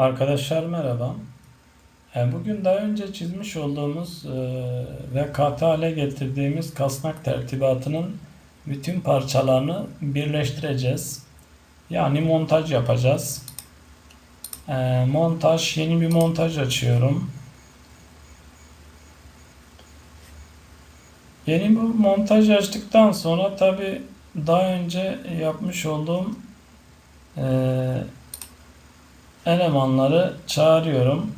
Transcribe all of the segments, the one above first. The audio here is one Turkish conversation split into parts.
Arkadaşlar merhaba. E, Bugün daha önce çizmiş olduğumuz e, ve katı hale getirdiğimiz kasnak tertibatının bütün parçalarını birleştireceğiz. Yani montaj yapacağız. E, Montaj, yeni bir montaj açıyorum. Yeni bu montaj açtıktan sonra tabi daha önce yapmış olduğum elemanları çağırıyorum.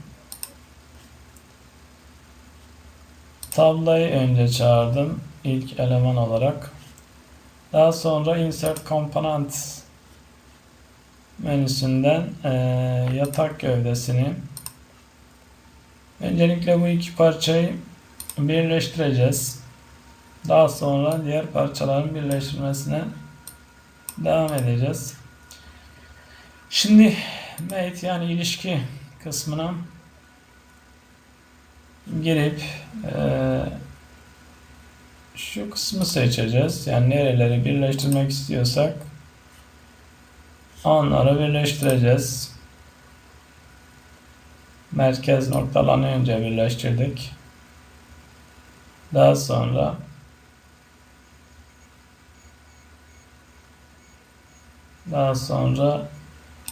Tablayı önce çağırdım ilk eleman olarak. Daha sonra insert component menüsünden eee, yatak gövdesini öncelikle bu iki parçayı birleştireceğiz. Daha sonra diğer parçaların birleştirmesine devam edeceğiz. Şimdi mate yani ilişki kısmına girip eee, şu kısmı seçeceğiz. Yani nereleri birleştirmek istiyorsak onları birleştireceğiz. Merkez noktalarını önce birleştirdik. Daha sonra daha sonra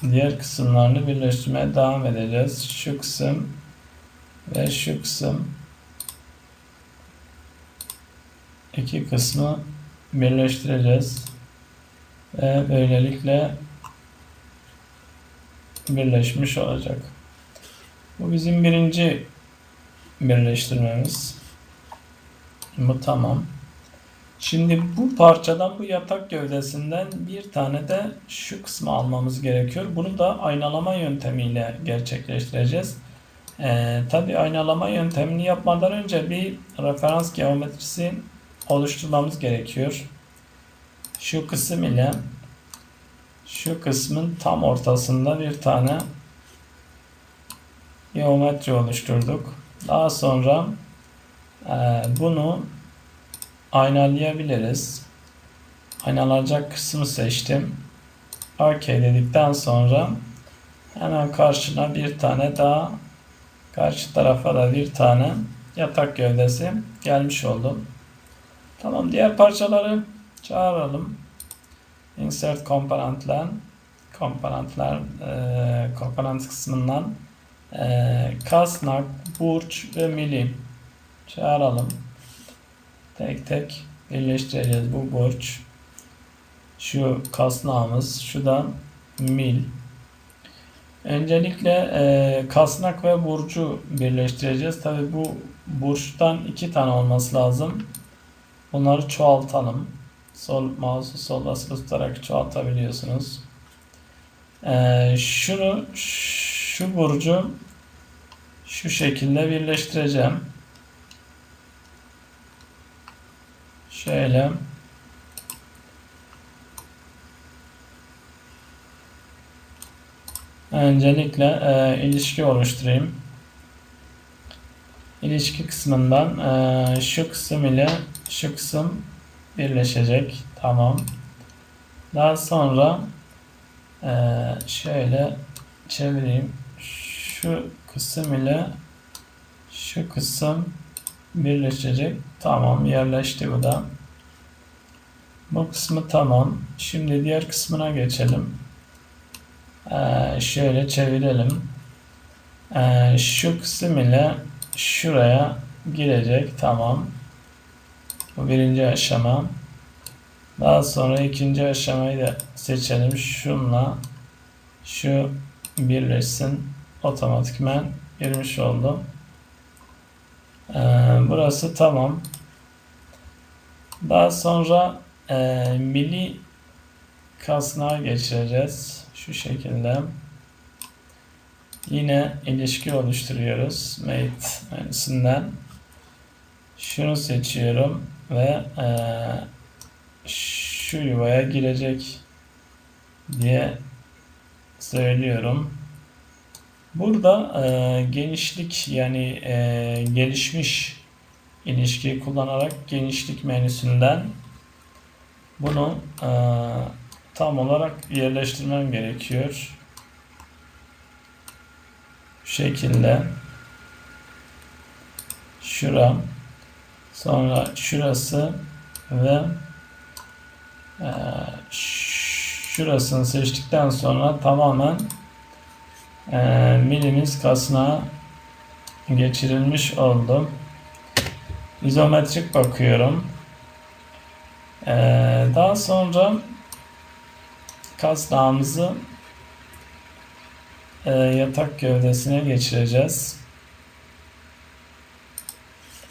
diğer kısımlarını birleştirmeye devam edeceğiz. Şu kısım ve şu kısım iki kısmı birleştireceğiz. Ve böylelikle birleşmiş olacak. Bu bizim birinci birleştirmemiz. Bu tamam. Şimdi bu parçadan bu yatak gövdesinden bir tane de şu kısmı almamız gerekiyor. Bunu da aynalama yöntemiyle gerçekleştireceğiz. Ee, tabii aynalama yöntemini yapmadan önce bir referans geometrisi oluşturmamız gerekiyor. Şu kısım ile şu kısmın tam ortasında bir tane geometri oluşturduk. Daha sonra e, bunu aynalayabiliriz. Aynalanacak kısmı seçtim. OK dedikten sonra hemen karşına bir tane daha karşı tarafa da bir tane yatak gövdesi gelmiş oldu. Tamam diğer parçaları çağıralım. Insert komponentler komponentler e, komponent kısmından e, kasnak, burç ve milim çağıralım. Tek tek birleştireceğiz bu burç. Şu kasnağımız, şu mil. Öncelikle e, kasnak ve burcu birleştireceğiz. Tabi bu burçtan iki tane olması lazım. Bunları çoğaltalım. Sol mouse'u sol basılı tutarak çoğaltabiliyorsunuz. E, şunu şu burcu şu şekilde birleştireceğim. Şöyle. Öncelikle e, ilişki oluşturayım. İlişki kısmından e, şu kısım ile şu kısım birleşecek. Tamam. Daha sonra e, şöyle çevireyim. Şu kısım ile şu kısım birleşecek. Tamam yerleşti bu da. Bu kısmı tamam. Şimdi diğer kısmına geçelim. Ee, şöyle çevirelim. Ee, şu kısım ile şuraya girecek. Tamam. Bu birinci aşama. Daha sonra ikinci aşamayı da seçelim. Şunla şu birleşsin. Otomatikmen girmiş oldu. Ee, burası tamam. Daha sonra e, milli kasnağa geçireceğiz. Şu şekilde. Yine ilişki oluşturuyoruz. Mate menüsünden. Şunu seçiyorum ve e, şu yuvaya girecek diye söylüyorum. Burada e, genişlik yani e, gelişmiş ilişkiyi kullanarak genişlik menüsünden bunu e, tam olarak yerleştirmem gerekiyor. Şu şekilde. Şura. Sonra şurası ve e, şurasını seçtikten sonra tamamen e, milimiz kasnağa geçirilmiş oldu. İzometrik bakıyorum. E, daha sonra kasnağımızı e, yatak gövdesine geçireceğiz.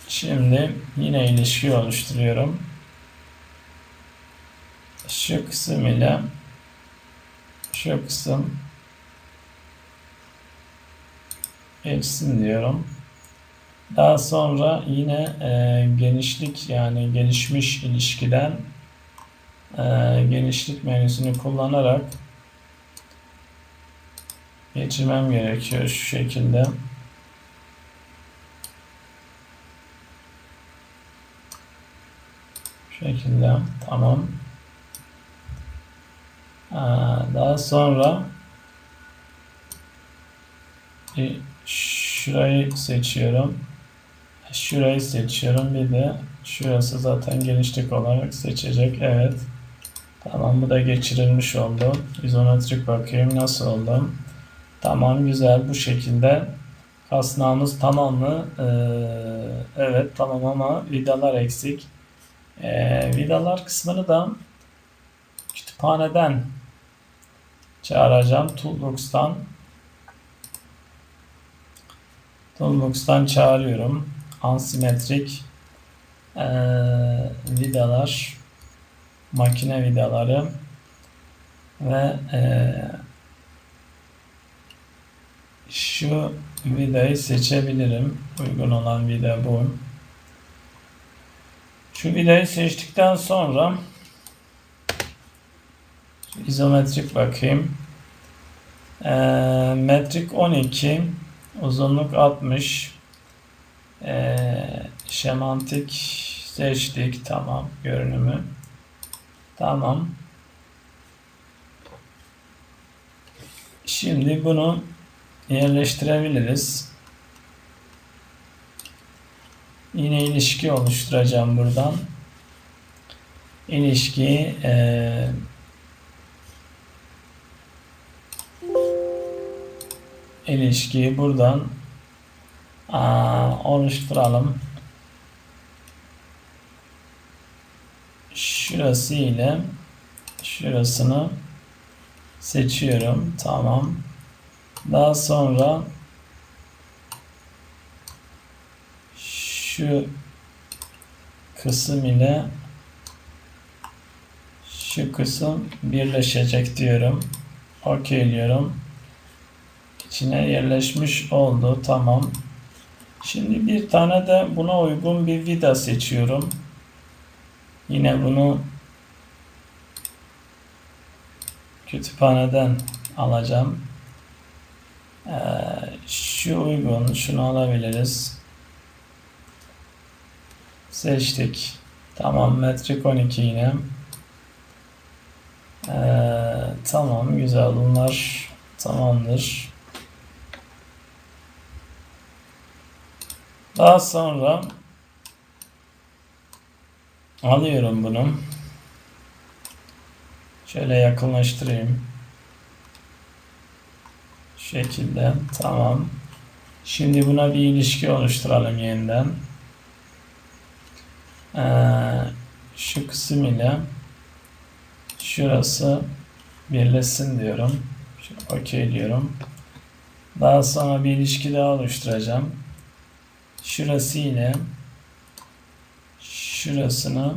Şimdi yine ilişki oluşturuyorum. Şu kısım ile şu kısım geçsin diyorum. Daha sonra yine e, genişlik yani gelişmiş ilişkiden e, genişlik menüsünü kullanarak geçirmem gerekiyor şu şekilde. Şu şekilde tamam. Aa, daha sonra bir şurayı seçiyorum. Şurayı seçiyorum. Bir de şurası zaten genişlik olarak seçecek. Evet. Tamam bu da geçirilmiş oldu. İzometrik bakayım nasıl oldu. Tamam güzel bu şekilde kasnağımız tamamlı. Ee, evet tamam ama vidalar eksik. Ee, vidalar kısmını da kütüphaneden çağıracağım. Toolbox'tan Toolbox'tan çağırıyorum. Ansimetrik ee, vidalar makine vidaları ve ee, şu vidayı seçebilirim. Uygun olan vida bu. Şu vidayı seçtikten sonra izometrik bakayım. E, metrik 12 uzunluk 60 e, şemantik seçtik. Tamam. Görünümü. Tamam. Şimdi bunu yerleştirebiliriz. Yine ilişki oluşturacağım buradan. İlişki e, ilişkiyi buradan oluşturalım. Şurası ile şurasını seçiyorum. Tamam. Daha sonra şu kısım ile şu kısım birleşecek diyorum. OK diyorum. İçine yerleşmiş oldu. Tamam. Şimdi bir tane de buna uygun bir vida seçiyorum. Yine bunu kütüphaneden alacağım. Ee, şu uygun. Şunu alabiliriz. Seçtik. Tamam. Metrik 12 yine. Ee, tamam. Güzel. Bunlar tamamdır. Daha sonra alıyorum bunu. Şöyle yakınlaştırayım. Şekilde. Tamam. Şimdi buna bir ilişki oluşturalım yeniden. Ee, şu kısım ile şurası birleşsin diyorum. OK diyorum. Daha sonra bir ilişki daha oluşturacağım. Şurası ile şurasını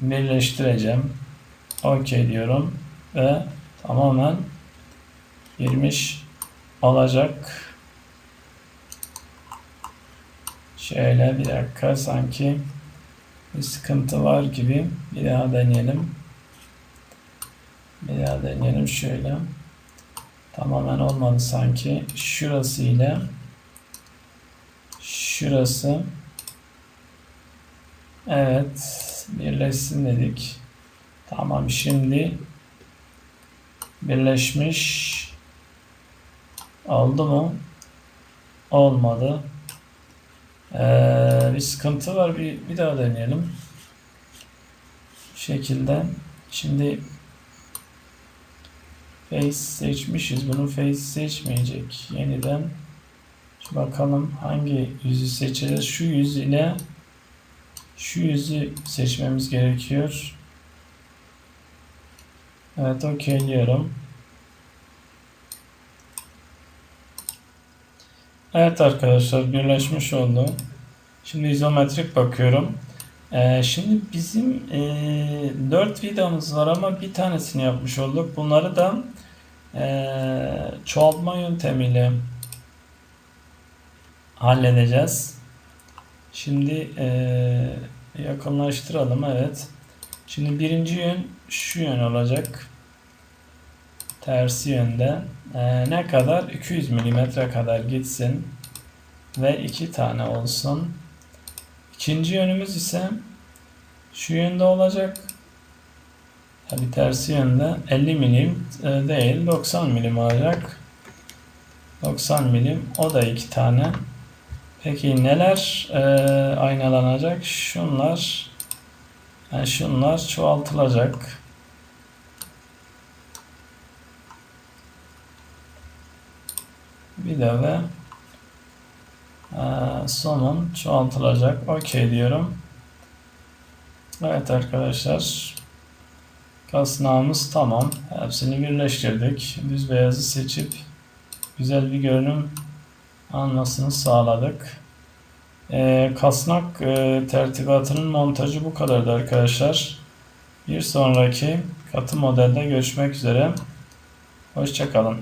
birleştireceğim. OK diyorum ve tamamen girmiş olacak. Şöyle bir dakika sanki bir sıkıntı var gibi. Bir daha deneyelim. Bir daha deneyelim şöyle. Tamamen olmadı sanki. Şurası ile şurası Evet. Birleşsin dedik. Tamam şimdi birleşmiş Oldu mu? Olmadı. Ee, bir sıkıntı var. Bir, bir daha deneyelim. Bu şekilde. Şimdi face seçmişiz. Bunu face seçmeyecek. Yeniden bakalım hangi yüzü seçeceğiz. Şu yüz ile şu yüzü seçmemiz gerekiyor. Evet okey diyorum. Evet arkadaşlar birleşmiş oldu. Şimdi izometrik bakıyorum. Ee, şimdi bizim ee, 4 vidamız var ama bir tanesini yapmış olduk. Bunları da ee, çoğaltma yöntemiyle halledeceğiz. Şimdi ee, yakınlaştıralım. Evet. Şimdi birinci yön şu yön olacak. Tersi yönde. Ee, ne kadar? 200 milimetre kadar gitsin. Ve iki tane olsun. İkinci yönümüz ise şu yönde olacak. Tabi tersi yönde 50 milim e, değil 90 milim olacak. 90 milim o da iki tane. Peki neler e, aynalanacak? Şunlar yani şunlar çoğaltılacak. Bir de ve e, sonun çoğaltılacak. Okey diyorum. Evet arkadaşlar. Kasnağımız tamam. Hepsini birleştirdik. Düz beyazı seçip güzel bir görünüm almasını sağladık. Ee, kasnak e, tertibatının montajı bu kadardı arkadaşlar. Bir sonraki katı modelde görüşmek üzere. Hoşçakalın.